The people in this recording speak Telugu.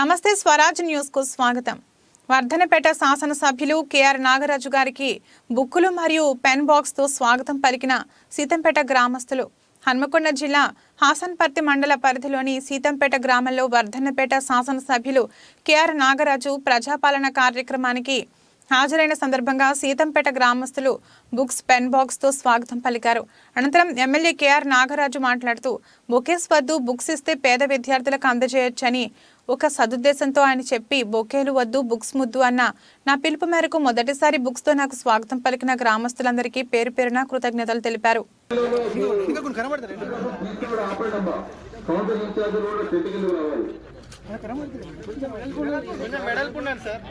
నమస్తే స్వరాజ్ న్యూస్కు స్వాగతం. వర్ధనపేట శాసనసభ్యులు కేఆర్ నాగరాజు గారికి బుక్కులు మరియు పెన్ బాక్స్తో స్వాగతం పలికిన సీతంపేట గ్రామస్తులు. హన్మకొండ జిల్లా హాసన్పర్తి మండల పరిధిలోని సీతంపేట గ్రామంలో వర్ధనపేట శాసనసభ్యులు కేఆర్ నాగరాజు ప్రజాపాలన కార్యక్రమానికి హాజరైన సందర్భంగా సీతంపేట గ్రామస్తులు బుక్స్ పెన్ బాక్స్తో స్వాగతం పలికారు. అనంతరం ఎమ్మెల్యే కేఆర్ నాగరాజు మాట్లాడుతూ బొకేస్ వద్దు బుక్స్ ఇస్తే పేద విద్యార్థులకు అందజేయొచ్చని ఒక సదుద్దేశంతో ఆయన చెప్పి బొకేలు వద్దు బుక్స్ ముద్దు అన్న. నా పిలుపు మేరకు మొదటిసారి బుక్స్తో నాకు స్వాగతం పలికిన గ్రామస్తులందరికీ పేరు పేరున కృతజ్ఞతలు తెలిపారు. Medal sir